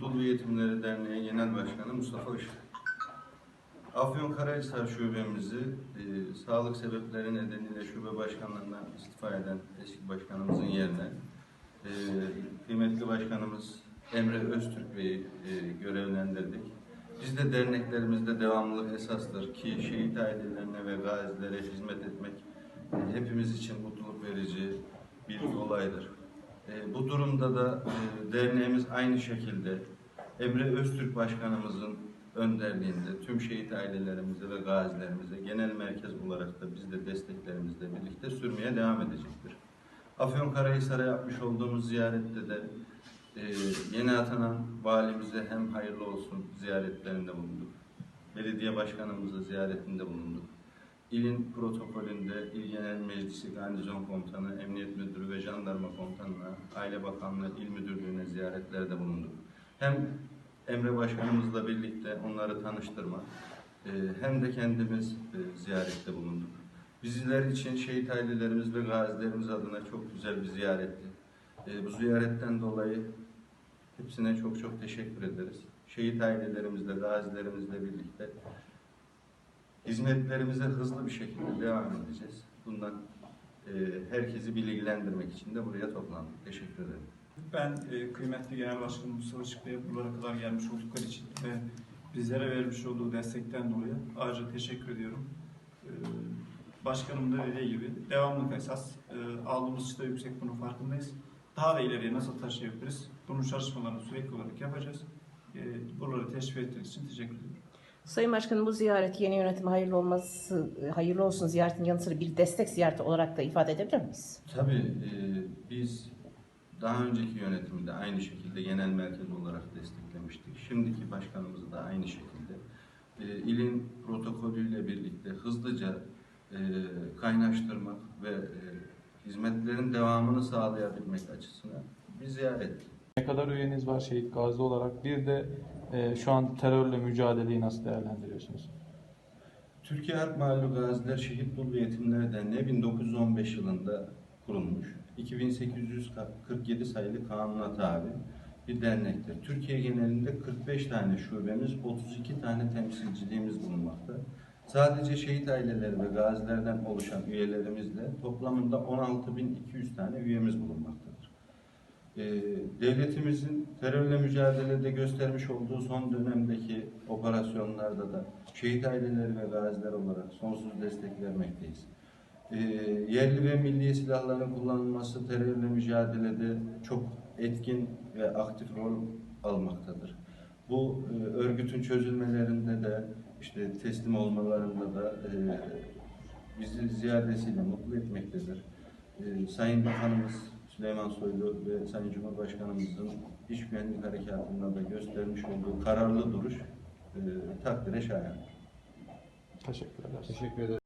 Şehit Dolu Yetimleri Derneği Genel Başkanı Mustafa Işık. Afyonkarahisar şubemizi e, sağlık sebepleri nedeniyle şube başkanlığından istifa eden eski başkanımızın yerine e, kıymetli başkanımız Emre Öztürk Bey'i e, görevlendirdik. Biz de derneklerimizde devamlılık esastır ki şehit ailelerine ve gazilere hizmet etmek e, hepimiz için mutluluk verici bir olaydır. E, bu durumda da e, derneğimiz aynı şekilde Emre Öztürk Başkanımızın önderliğinde tüm şehit ailelerimize ve gazilerimize genel merkez olarak da biz de desteklerimizle birlikte sürmeye devam edecektir. Afyonkarahisar'a yapmış olduğumuz ziyarette de e, yeni atanan valimize hem hayırlı olsun ziyaretlerinde bulunduk. Belediye başkanımıza ziyaretinde bulunduk. İlin protokolünde İl Genel Meclisi Garnizon Komutanı, Emniyet Müdürü ve Jandarma Komutanı'na, Aile Bakanlığı İl Müdürlüğü'ne ziyaretlerde bulunduk. Hem Emre Başkanımızla birlikte onları tanıştırmak, e, hem de kendimiz e, ziyarette bulunduk. Bizler için şehit ailelerimiz ve gazilerimiz adına çok güzel bir ziyaretti. E, Bu ziyaretten dolayı hepsine çok çok teşekkür ederiz. Şehit ailelerimizle, gazilerimizle birlikte hizmetlerimize hızlı bir şekilde devam edeceğiz. Bundan e, herkesi bilgilendirmek için de buraya toplandık. Teşekkür ederim. Ben e, kıymetli Genel Başkanım Mustafa Bey'e buralara kadar gelmiş oldukları için ve bizlere vermiş olduğu destekten dolayı ayrıca teşekkür ediyorum. E, başkanım da dediği gibi devamlılık esas. E, aldığımız çıta yüksek bunun farkındayız. Daha da ileriye nasıl taşıyabiliriz? Bunun çalışmalarını sürekli olarak yapacağız. E, buraları teşvik ettiğiniz için teşekkür ediyorum. Sayın Başkanım bu ziyaret yeni yönetime hayırlı olması, hayırlı olsun ziyaretin yanı sıra bir destek ziyareti olarak da ifade edebilir miyiz? Tabii e, biz daha önceki yönetimi de aynı şekilde genel merkez olarak desteklemiştik. Şimdiki başkanımızı da aynı şekilde. E, ilin protokolüyle birlikte hızlıca e, kaynaştırmak ve e, hizmetlerin devamını sağlayabilmek açısından bir ziyaret. Ne kadar üyeniz var şehit gazi olarak? Bir de e, şu an terörle mücadeleyi nasıl değerlendiriyorsunuz? Türkiye Harp Mahalli Gaziler Şehit Dul ve Derneği 1915 yılında kurulmuş. 2847 sayılı kanuna tabi bir dernektir. Türkiye genelinde 45 tane şubemiz, 32 tane temsilciliğimiz bulunmakta. Sadece şehit aileleri ve gazilerden oluşan üyelerimizle toplamında 16.200 tane üyemiz bulunmaktadır. Ee, devletimizin terörle mücadelede göstermiş olduğu son dönemdeki operasyonlarda da şehit aileleri ve gaziler olarak sonsuz destek vermekteyiz. Ee, yerli ve milli silahların kullanılması terörle mücadelede çok etkin ve aktif rol almaktadır. Bu e, örgütün çözülmelerinde de işte teslim olmalarında da e, bizi ziyadesiyle mutlu etmektedir. E, Sayın Bakanımız Süleyman Soylu ve Sayın Cumhurbaşkanımızın iş güvenlik harekatında da göstermiş olduğu kararlı duruş e, takdire şayan. Teşekkür ederiz. Teşekkür ederim.